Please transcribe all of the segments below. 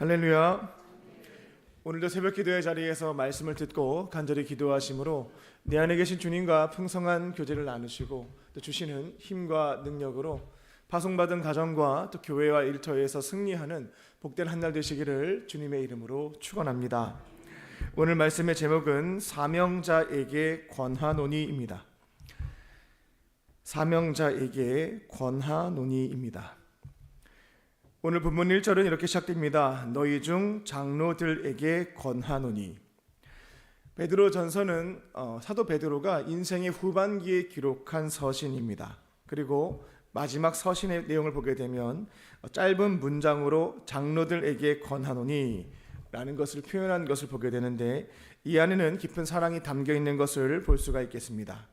할렐루야. 오늘도 새벽 기도의 자리에서 말씀을 듣고 간절히 기도하심으로 내 안에 계신 주님과 풍성한 교제를 나누시고 또 주시는 힘과 능력으로 파송받은 가정과 또 교회와 일터에서 승리하는 복된 한 날 되시기를 주님의 이름으로 축원합니다. 오늘 말씀의 제목은 사명자에게 권하노니입니다. 사명자에게 권하노니입니다. 오늘 본문 1절은 이렇게 시작됩니다. 너희 중 장로들에게 권하노니. 베드로 전서는 어, 사도 베드로가 인생의 후반기에 기록한 서신입니다. 그리고 마지막 서신의 내용을 보게 되면 어, 짧은 문장으로 장로들에게 권하노니 라는 것을 표현한 것을 보게 되는데 이 안에는 깊은 사랑이 담겨 있는 것을 볼 수가 있겠습니다.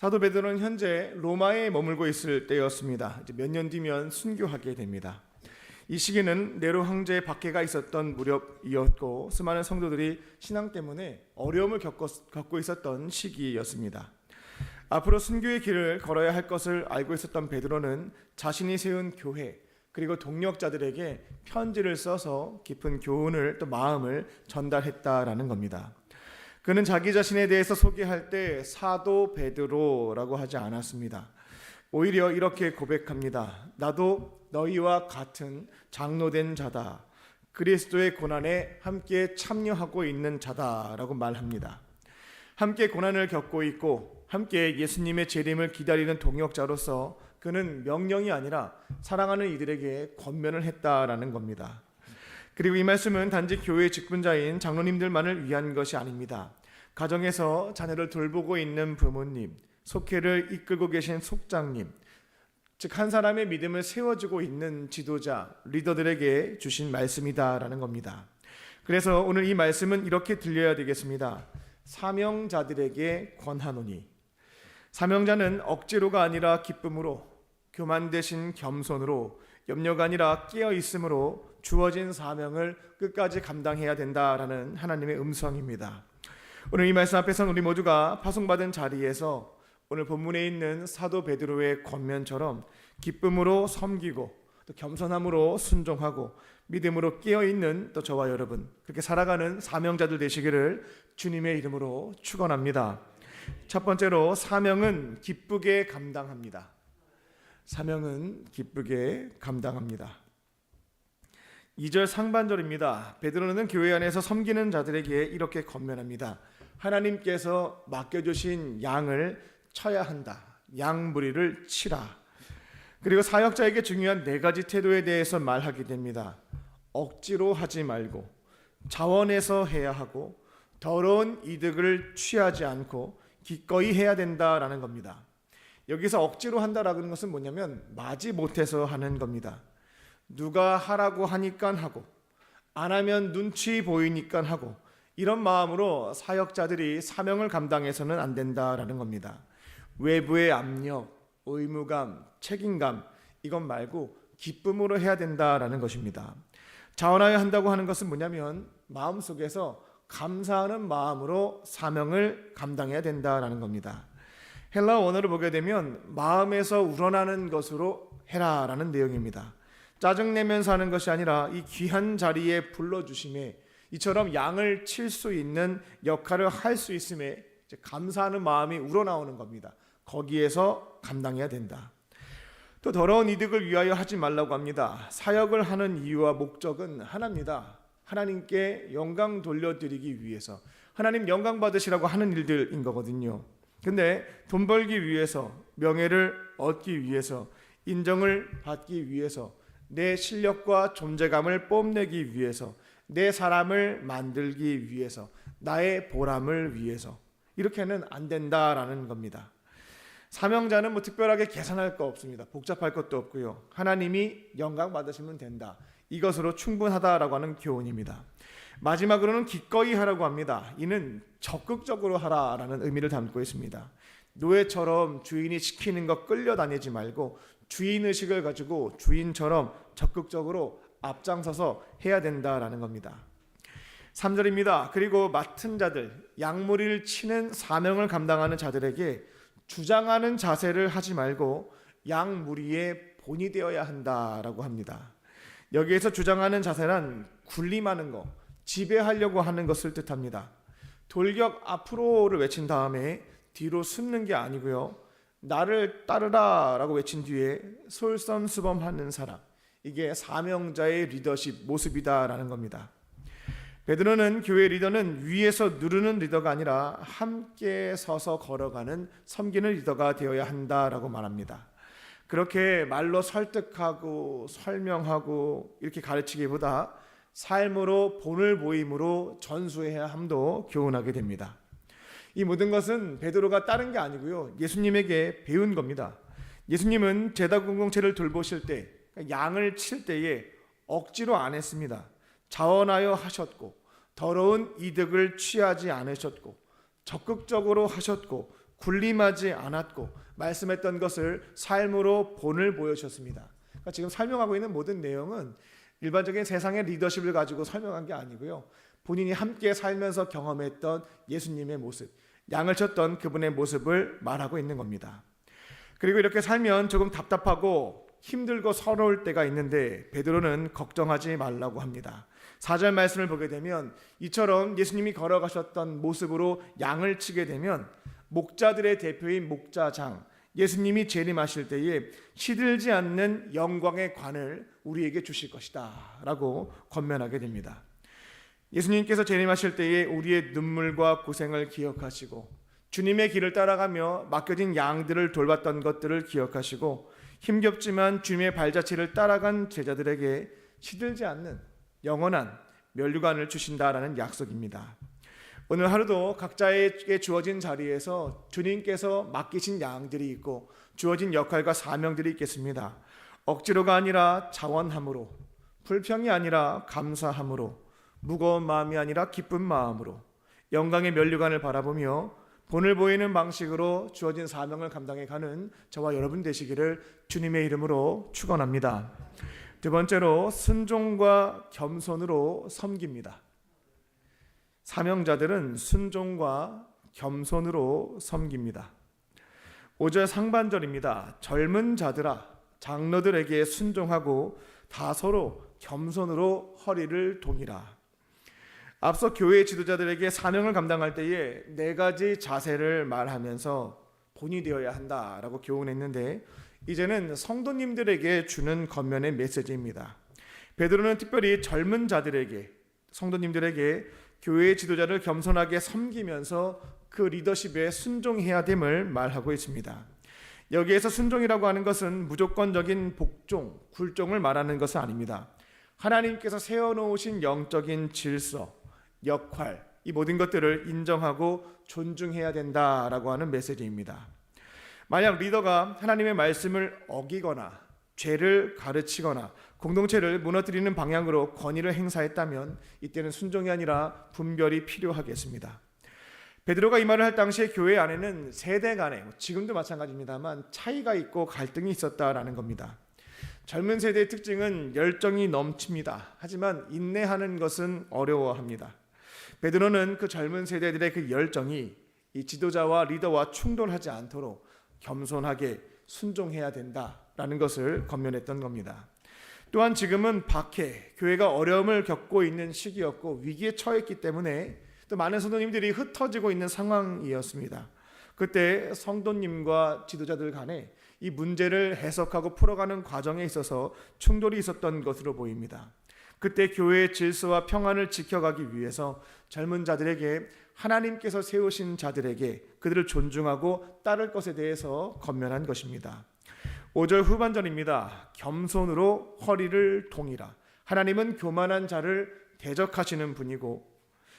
사도 베드로는 현재 로마에 머물고 있을 때였습니다. 몇 년 뒤면 순교하게 됩니다. 이 시기는 네로 황제의 박해가 있었던 무렵이었고 수많은 성도들이 신앙 때문에 어려움을 겪고 있었던 시기였습니다. 앞으로 순교의 길을 걸어야 할 것을 알고 있었던 베드로는 자신이 세운 교회 그리고 동력자들에게 편지를 써서 깊은 교훈을 또 마음을 전달했다라는 겁니다. 그는 자기 자신에 대해서 소개할 때 사도 베드로라고 하지 않았습니다. 오히려 이렇게 고백합니다. 나도 너희와 같은 장로된 자다. 그리스도의 고난에 함께 참여하고 있는 자다라고 말합니다. 함께 고난을 겪고 있고 함께 예수님의 재림을 기다리는 동역자로서 그는 명령이 아니라 사랑하는 이들에게 권면을 했다라는 겁니다. 그리고 이 말씀은 단지 교회 직분자인 장로님들만을 위한 것이 아닙니다. 가정에서 자녀를 돌보고 있는 부모님, 속회를 이끌고 계신 속장님, 즉 한 사람의 믿음을 세워주고 있는 지도자, 리더들에게 주신 말씀이다라는 겁니다. 그래서 오늘 이 말씀은 이렇게 들려야 되겠습니다. 사명자들에게 권하노니 사명자는 억지로가 아니라 기쁨으로 교만 대신 겸손으로 염려가 아니라 깨어 있음으로 주어진 사명을 끝까지 감당해야 된다라는 하나님의 음성입니다. 오늘 이 말씀 앞에서 우리 모두가 파송받은 자리에서 오늘 본문에 있는 사도 베드로의 권면처럼 기쁨으로 섬기고 또 겸손함으로 순종하고 믿음으로 깨어 있는 또 저와 여러분 그렇게 살아가는 사명자들 되시기를 주님의 이름으로 축원합니다. 첫 번째로 사명은 기쁘게 감당합니다. 사명은 기쁘게 감당합니다. 2절 상반절입니다. 베드로는 교회 안에서 섬기는 자들에게 이렇게 권면합니다. 하나님께서 맡겨주신 양을 쳐야 한다. 양 무리를 치라. 그리고 사역자에게 중요한 네 가지 태도에 대해서 말하게 됩니다. 억지로 하지 말고 자원해서 해야 하고 더러운 이득을 취하지 않고 기꺼이 해야 된다라는 겁니다. 여기서 억지로 한다라는 것은 뭐냐면 마지 못해서 하는 겁니다. 누가 하라고 하니까 하고 안 하면 눈치 보이니까 하고 이런 마음으로 사역자들이 사명을 감당해서는 안 된다라는 겁니다. 외부의 압력, 의무감, 책임감 이것 말고 기쁨으로 해야 된다라는 것입니다. 자원하여 한다고 하는 것은 뭐냐면 마음속에서 감사하는 마음으로 사명을 감당해야 된다라는 겁니다. 헬라 원어를 보게 되면 마음에서 우러나는 것으로 해라라는 내용입니다. 짜증내면서 하는 것이 아니라 이 귀한 자리에 불러주심에 이처럼 양을 칠 수 있는 역할을 할 수 있음에 감사하는 마음이 우러나오는 겁니다. 거기에서 감당해야 된다. 또 더러운 이득을 위하여 하지 말라고 합니다. 사역을 하는 이유와 목적은 하나입니다. 하나님께 영광 돌려드리기 위해서 하나님 영광 받으시라고 하는 일들인 거거든요. 근데 돈 벌기 위해서 명예를 얻기 위해서 인정을 받기 위해서 내 실력과 존재감을 뽐내기 위해서 내 사람을 만들기 위해서 나의 보람을 위해서 이렇게는 안 된다라는 겁니다. 사명자는 뭐 특별하게 계산할 거 없습니다. 복잡할 것도 없고요. 하나님이 영광 받으시면 된다. 이것으로 충분하다라고 하는 교훈입니다. 마지막으로는 기꺼이 하라고 합니다. 이는 적극적으로 하라라는 의미를 담고 있습니다. 노예처럼 주인이 시키는 것 끌려다니지 말고 주인 의식을 가지고 주인처럼 적극적으로 앞장서서 해야 된다라는 겁니다. 3절입니다. 그리고 맡은 자들, 양무리를 치는 사명을 감당하는 자들에게 주장하는 자세를 하지 말고 양무리의 본이 되어야 한다라고 합니다. 여기에서 주장하는 자세란 군림하는 것, 지배하려고 하는 것을 뜻합니다. 돌격 앞으로를 외친 다음에 뒤로 숨는 게 아니고요. 나를 따르라라고 외친 뒤에 솔선수범하는 사람. 이게 사명자의 리더십 모습이다라는 겁니다. 베드로는 교회 리더는 위에서 누르는 리더가 아니라 함께 서서 걸어가는 섬기는 리더가 되어야 한다라고 말합니다. 그렇게 말로 설득하고 설명하고 이렇게 가르치기보다 삶으로 본을 보임으로 전수해야 함도 교훈하게 됩니다. 이 모든 것은 베드로가 따른 게 아니고요. 예수님에게 배운 겁니다. 예수님은 제다 공동체를 돌보실 때 양을 칠 때에 억지로 안 했습니다. 자원하여 하셨고 더러운 이득을 취하지 않으셨고 적극적으로 하셨고 군림하지 않았고 말씀했던 것을 삶으로 본을 보여주셨습니다. 그러니까 지금 설명하고 있는 모든 내용은 일반적인 세상의 리더십을 가지고 설명한 게 아니고요. 본인이 함께 살면서 경험했던 예수님의 모습, 양을 쳤던 그분의 모습을 말하고 있는 겁니다. 그리고 이렇게 살면 조금 답답하고 힘들고 서러울 때가 있는데 베드로는 걱정하지 말라고 합니다. 4절 말씀을 보게 되면 이처럼 예수님이 걸어가셨던 모습으로 양을 치게 되면 목자들의 대표인 목자장 예수님이 재림하실 때에 시들지 않는 영광의 관을 우리에게 주실 것이다 라고 권면하게 됩니다. 예수님께서 재림하실 때에 우리의 눈물과 고생을 기억하시고 주님의 길을 따라가며 맡겨진 양들을 돌봤던 것들을 기억하시고 힘겹지만 주님의 발자취를 따라간 제자들에게 시들지 않는 영원한 면류관을 주신다라는 약속입니다. 오늘 하루도 각자에게 주어진 자리에서 주님께서 맡기신 양들이 있고 주어진 역할과 사명들이 있겠습니다. 억지로가 아니라 자원함으로, 불평이 아니라 감사함으로, 무거운 마음이 아니라 기쁜 마음으로 영광의 면류관을 바라보며 본을 보이는 방식으로 주어진 사명을 감당해 가는 저와 여러분 되시기를 주님의 이름으로 축원합니다. 두 번째로 순종과 겸손으로 섬깁니다. 사명자들은 순종과 겸손으로 섬깁니다. 5절 상반절입니다. 젊은 자들아 장로들에게 순종하고 다 서로 겸손으로 허리를 동이라. 앞서 교회 지도자들에게 사명을 감당할 때에 네 가지 자세를 말하면서 본이 되어야 한다라고 교훈했는데 이제는 성도님들에게 주는 겉면의 메시지입니다. 베드로는 특별히 젊은 자들에게 성도님들에게 교회 지도자를 겸손하게 섬기면서 그 리더십에 순종해야 됨을 말하고 있습니다. 여기에서 순종이라고 하는 것은 무조건적인 복종, 굴종을 말하는 것은 아닙니다. 하나님께서 세워놓으신 영적인 질서, 역할, 이 모든 것들을 인정하고 존중해야 된다라고 하는 메시지입니다. 만약 리더가 하나님의 말씀을 어기거나 죄를 가르치거나 공동체를 무너뜨리는 방향으로 권위를 행사했다면 이때는 순종이 아니라 분별이 필요하겠습니다. 베드로가 이 말을 할 당시에 교회 안에는 세대 간에 뭐 지금도 마찬가지입니다만 차이가 있고 갈등이 있었다라는 겁니다. 젊은 세대의 특징은 열정이 넘칩니다. 하지만 인내하는 것은 어려워합니다. 베드로는 그 젊은 세대들의 그 열정이 이 지도자와 리더와 충돌하지 않도록 겸손하게 순종해야 된다라는 것을 권면했던 겁니다. 또한 지금은 박해, 교회가 어려움을 겪고 있는 시기였고 위기에 처했기 때문에 또 많은 성도님들이 흩어지고 있는 상황이었습니다. 그때 성도님과 지도자들 간에 이 문제를 해석하고 풀어가는 과정에 있어서 충돌이 있었던 것으로 보입니다. 그때 교회의 질서와 평안을 지켜가기 위해서 젊은 자들에게 하나님께서 세우신 자들에게 그들을 존중하고 따를 것에 대해서 건면한 것입니다. 5절 후반전입니다. 겸손으로 허리를 동이라. 하나님은 교만한 자를 대적하시는 분이고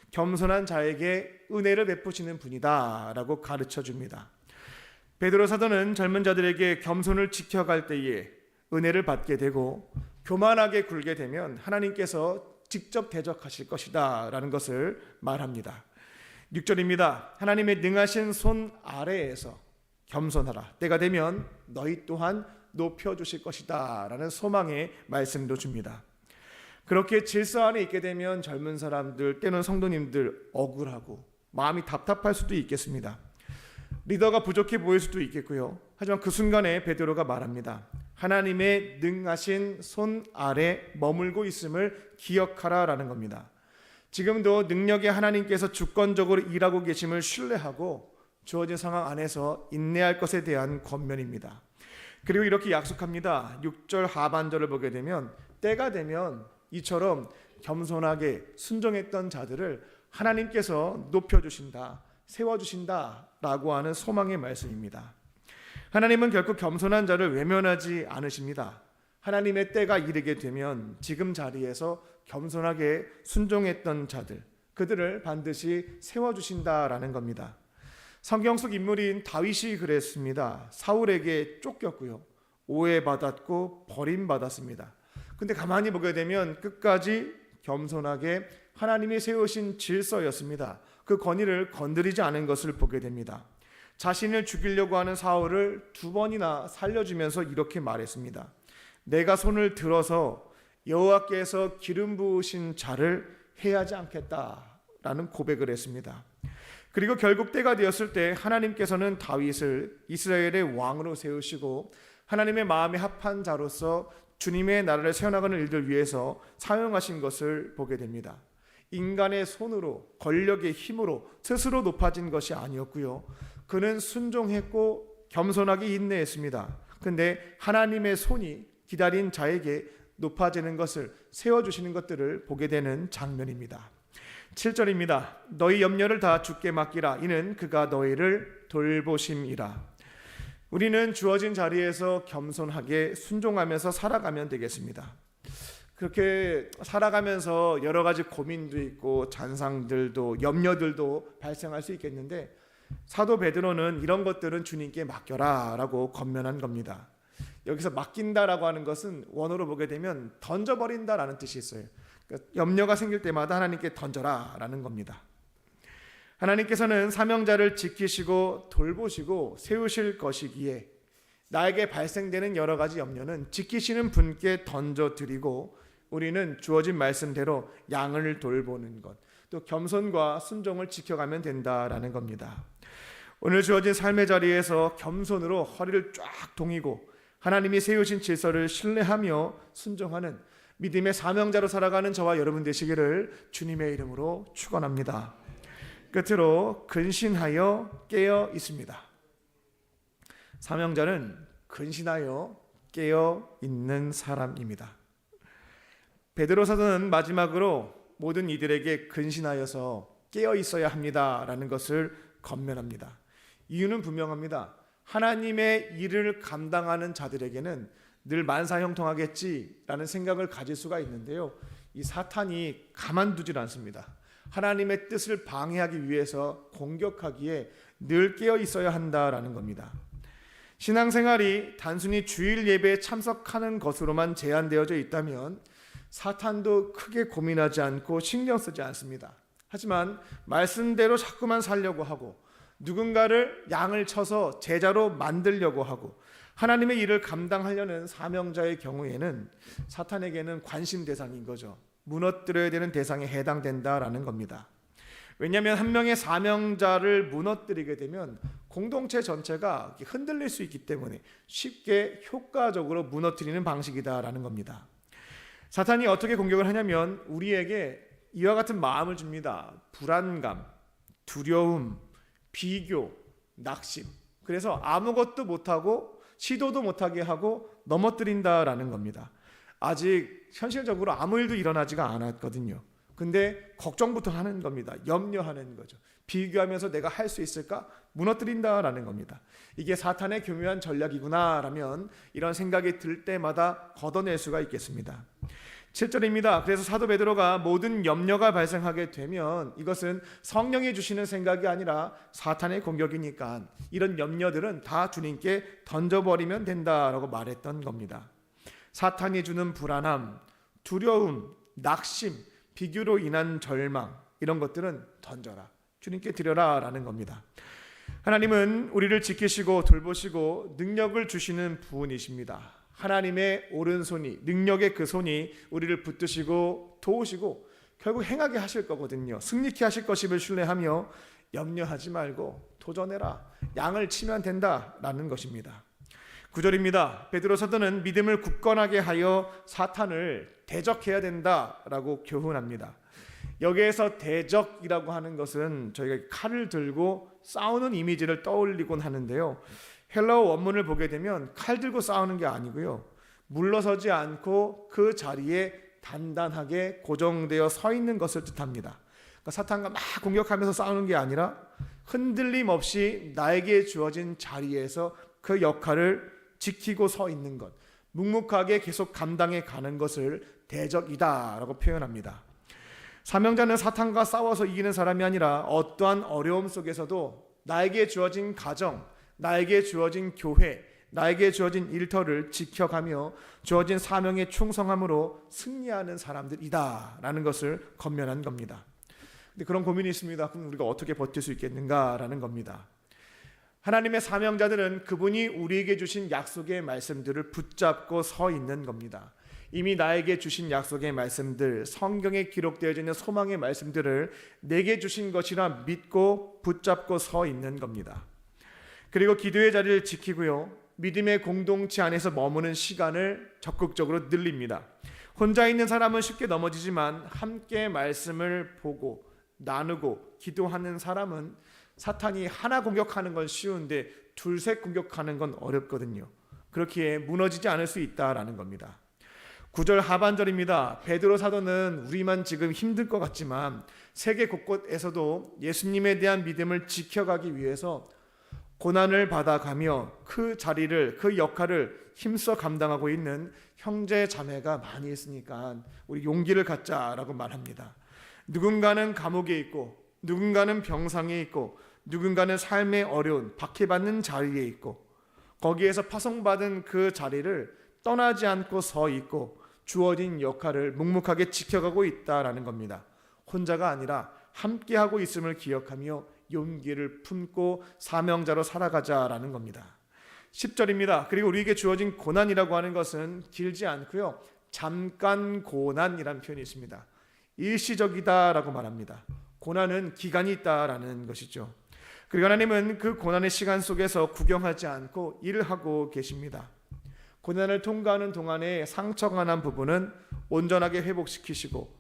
겸손한 자에게 은혜를 베푸시는 분이다라고 가르쳐 줍니다. 베드로 사도는 젊은 자들에게 겸손을 지켜갈 때에 은혜를 받게 되고 교만하게 굴게 되면 하나님께서 직접 대적하실 것이다 라는 것을 말합니다. 6절입니다. 하나님의 능하신 손 아래에서 겸손하라. 때가 되면 너희 또한 높여 주실 것이다 라는 소망의 말씀도 줍니다. 그렇게 질서 안에 있게 되면 젊은 사람들 때는 성도님들 억울하고 마음이 답답할 수도 있겠습니다. 리더가 부족해 보일 수도 있겠고요. 하지만 그 순간에 베드로가 말합니다. 하나님의 능하신 손 아래 머물고 있음을 기억하라라는 겁니다. 지금도 능력의 하나님께서 주권적으로 일하고 계심을 신뢰하고 주어진 상황 안에서 인내할 것에 대한 권면입니다. 그리고 이렇게 약속합니다. 6절 하반절을 보게 되면 때가 되면 이처럼 겸손하게 순종했던 자들을 하나님께서 높여 주신다. 세워 주신다 라고 하는 소망의 말씀입니다. 하나님은 결코 겸손한 자를 외면하지 않으십니다. 하나님의 때가 이르게 되면 지금 자리에서 겸손하게 순종했던 자들, 그들을 반드시 세워주신다라는 겁니다. 성경 속 인물인 다윗이 그랬습니다. 사울에게 쫓겼고요. 오해받았고 버림받았습니다. 근데 가만히 보게 되면 끝까지 겸손하게 하나님이 세우신 질서였습니다. 그 권위를 건드리지 않은 것을 보게 됩니다. 자신을 죽이려고 하는 사울을 두 번이나 살려주면서 이렇게 말했습니다. 내가 손을 들어서 여호와께서 기름 부으신 자를 해하지 않겠다라는 고백을 했습니다. 그리고 결국 때가 되었을 때 하나님께서는 다윗을 이스라엘의 왕으로 세우시고 하나님의 마음에 합한 자로서 주님의 나라를 세워나가는 일들 위해서 사용하신 것을 보게 됩니다. 인간의 손으로 권력의 힘으로 스스로 높아진 것이 아니었고요. 그는 순종했고 겸손하게 인내했습니다. 근데 하나님의 손이 기다린 자에게 높아지는 것을 세워주시는 것들을 보게 되는 장면입니다. 7절입니다. 너희 염려를 다 주께 맡기라. 이는 그가 너희를 돌보심이라. 우리는 주어진 자리에서 겸손하게 순종하면서 살아가면 되겠습니다. 그렇게 살아가면서 여러 가지 고민도 있고 잔상들도 염려들도 발생할 수 있겠는데 사도 베드로는 이런 것들은 주님께 맡겨라라고 건면한 겁니다. 여기서 맡긴다라고 하는 것은 원어로 보게 되면 던져버린다라는 뜻이 있어요. 그러니까 염려가 생길 때마다 하나님께 던져라라는 겁니다. 하나님께서는 사명자를 지키시고 돌보시고 세우실 것이기에 나에게 발생되는 여러 가지 염려는 지키시는 분께 던져 드리고 우리는 주어진 말씀대로 양을 돌보는 것, 또 겸손과 순종을 지켜가면 된다라는 겁니다. 오늘 주어진 삶의 자리에서 겸손으로 허리를 쫙 동이고 하나님이 세우신 질서를 신뢰하며 순종하는 믿음의 사명자로 살아가는 저와 여러분 되시기를 주님의 이름으로 축원합니다. 끝으로 근신하여 깨어 있습니다. 사명자는 근신하여 깨어 있는 사람입니다. 베드로 사도는 마지막으로 모든 이들에게 근신하여서 깨어 있어야 합니다라는 것을 건면합니다. 이유는 분명합니다. 하나님의 일을 감당하는 자들에게는 늘 만사형통하겠지라는 생각을 가질 수가 있는데요. 이 사탄이 가만두질 않습니다. 하나님의 뜻을 방해하기 위해서 공격하기에 늘 깨어 있어야 한다라는 겁니다. 신앙생활이 단순히 주일 예배에 참석하는 것으로만 제한되어져 있다면 사탄도 크게 고민하지 않고 신경 쓰지 않습니다. 하지만 말씀대로 자꾸만 살려고 하고 누군가를 양을 쳐서 제자로 만들려고 하고 하나님의 일을 감당하려는 사명자의 경우에는 사탄에게는 관심 대상인 거죠. 무너뜨려야 되는 대상에 해당된다라는 겁니다. 왜냐하면 한 명의 사명자를 무너뜨리게 되면 공동체 전체가 흔들릴 수 있기 때문에 쉽게 효과적으로 무너뜨리는 방식이다라는 겁니다. 사탄이 어떻게 공격을 하냐면 우리에게 이와 같은 마음을 줍니다. 불안감, 두려움, 비교, 낙심. 그래서 아무것도 못하고 시도도 못하게 하고 넘어뜨린다라는 겁니다. 아직 현실적으로 아무 일도 일어나지가 않았거든요. 근데 걱정부터 하는 겁니다. 염려하는 거죠. 비교하면서 내가 할 수 있을까? 무너뜨린다라는 겁니다. 이게 사탄의 교묘한 전략이구나라면 이런 생각이 들 때마다 걷어낼 수가 있겠습니다. 7절입니다. 그래서 사도 베드로가 모든 염려가 발생하게 되면 이것은 성령이 주시는 생각이 아니라 사탄의 공격이니까 이런 염려들은 다 주님께 던져버리면 된다라고 말했던 겁니다. 사탄이 주는 불안함, 두려움, 낙심, 비교로 인한 절망 이런 것들은 던져라. 주님께 드려라라는 겁니다. 하나님은 우리를 지키시고 돌보시고 능력을 주시는 부분이십니다. 하나님의 오른손이 능력의 그 손이 우리를 붙드시고 도우시고 결국 행하게 하실 거거든요. 승리케 하실 것임을 신뢰하며 염려하지 말고 도전해라. 양을 치면 된다라는 것입니다. 구절입니다. 베드로 사도는 믿음을 굳건하게 하여 사탄을 대적해야 된다라고 교훈합니다. 여기에서 대적이라고 하는 것은 저희가 칼을 들고 싸우는 이미지를 떠올리곤 하는데요. 헬라어 원문을 보게 되면 칼 들고 싸우는 게 아니고요. 물러서지 않고 그 자리에 단단하게 고정되어 서 있는 것을 뜻합니다. 그러니까 사탄과 막 공격하면서 싸우는 게 아니라 흔들림 없이 나에게 주어진 자리에서 그 역할을 지키고 서 있는 것, 묵묵하게 계속 감당해 가는 것을 대적이다라고 표현합니다. 사명자는 사탄과 싸워서 이기는 사람이 아니라 어떠한 어려움 속에서도 나에게 주어진 가정, 나에게 주어진 교회, 나에게 주어진 일터를 지켜가며 주어진 사명에 충성함으로 승리하는 사람들이다라는 것을 건면한 겁니다. 근데 그런 고민이 있습니다. 그럼 우리가 어떻게 버틸 수 있겠는가라는 겁니다. 하나님의 사명자들은 그분이 우리에게 주신 약속의 말씀들을 붙잡고 서 있는 겁니다. 이미 나에게 주신 약속의 말씀들, 성경에 기록되어 있는 소망의 말씀들을 내게 주신 것이라 믿고 붙잡고 서 있는 겁니다. 그리고 기도의 자리를 지키고요. 믿음의 공동체 안에서 머무는 시간을 적극적으로 늘립니다. 혼자 있는 사람은 쉽게 넘어지지만 함께 말씀을 보고 나누고 기도하는 사람은 사탄이 하나 공격하는 건 쉬운데 둘셋 공격하는 건 어렵거든요. 그렇기에 무너지지 않을 수 있다라는 겁니다. 9절 하반절입니다. 베드로 사도는 우리만 지금 힘들 것 같지만 세계 곳곳에서도 예수님에 대한 믿음을 지켜가기 위해서 고난을 받아가며 그 자리를 그 역할을 힘써 감당하고 있는 형제 자매가 많이 있으니까 우리 용기를 갖자라고 말합니다. 누군가는 감옥에 있고 누군가는 병상에 있고 누군가는 삶의 어려운 박해받는 자리에 있고 거기에서 파송받은 그 자리를 떠나지 않고 서 있고 주어진 역할을 묵묵하게 지켜가고 있다라는 겁니다. 혼자가 아니라 함께하고 있음을 기억하며 용기를 품고 사명자로 살아가자라는 겁니다. 10절입니다. 그리고 우리에게 주어진 고난이라고 하는 것은 길지 않고요. 잠깐 고난이라는 표현이 있습니다. 일시적이다라고 말합니다. 고난은 기간이 있다라는 것이죠. 그리고 하나님은 그 고난의 시간 속에서 구경하지 않고 일을 하고 계십니다. 고난을 통과하는 동안에 상처가 난 부분은 온전하게 회복시키시고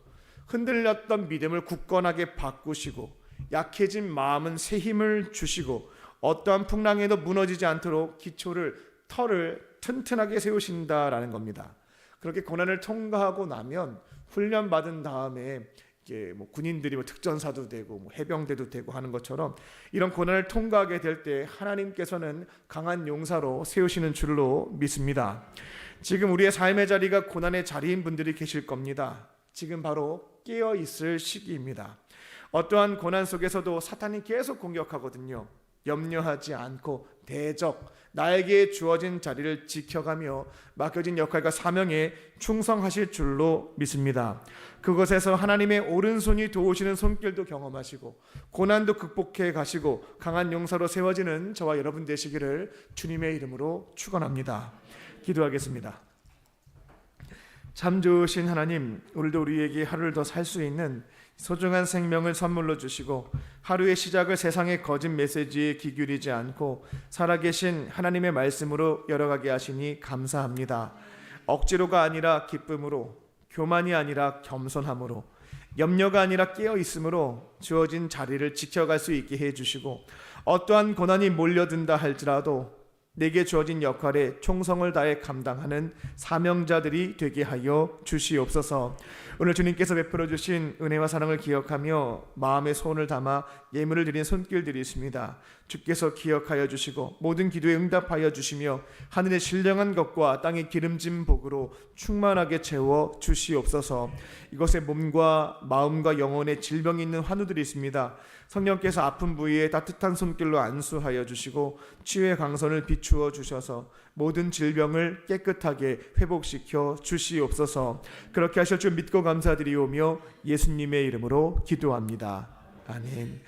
흔들렸던 믿음을 굳건하게 바꾸시고 약해진 마음은 새 힘을 주시고 어떠한 풍랑에도 무너지지 않도록 기초를 털을 튼튼하게 세우신다라는 겁니다. 그렇게 고난을 통과하고 나면 훈련 받은 다음에 이게 뭐 군인들이 뭐 특전사도 되고 뭐 해병대도 되고 하는 것처럼 이런 고난을 통과하게 될 때 하나님께서는 강한 용사로 세우시는 줄로 믿습니다. 지금 우리의 삶의 자리가 고난의 자리인 분들이 계실 겁니다. 지금 바로 깨어 있을 시기입니다. 어떠한 고난 속에서도 사탄이 계속 공격하거든요. 염려하지 않고 대적 나에게 주어진 자리를 지켜가며 맡겨진 역할과 사명에 충성하실 줄로 믿습니다. 그것에서 하나님의 오른손이 도우시는 손길도 경험하시고 고난도 극복해 가시고 강한 용사로 세워지는 저와 여러분 되시기를 주님의 이름으로 축원합니다. 기도하겠습니다. 참 좋으신 하나님, 오늘도 우리에게 하루를 더 살 수 있는 소중한 생명을 선물로 주시고 하루의 시작을 세상의 거짓 메시지에 기울이지 않고 살아계신 하나님의 말씀으로 열어가게 하시니 감사합니다. 억지로가 아니라 기쁨으로, 교만이 아니라 겸손함으로, 염려가 아니라 깨어 있음으로 주어진 자리를 지켜갈 수 있게 해 주시고 어떠한 고난이 몰려든다 할지라도 내게 주어진 역할에 총성을 다해 감당하는 사명자들이 되게 하여 주시옵소서. 오늘 주님께서 베풀어 주신 은혜와 사랑을 기억하며 마음의 소원을 담아 예물을 드린 손길들이 있습니다. 주께서 기억하여 주시고 모든 기도에 응답하여 주시며 하늘의 신령한 것과 땅의 기름진 복으로 충만하게 채워 주시옵소서. 이것에 몸과 마음과 영혼에 질병이 있는 환우들이 있습니다. 성령께서 아픈 부위에 따뜻한 손길로 안수하여 주시고 치유의 강선을 비추어 주셔서 모든 질병을 깨끗하게 회복시켜 주시옵소서. 그렇게 하실 줄 믿고 감사드리오며 예수님의 이름으로 기도합니다. 아멘.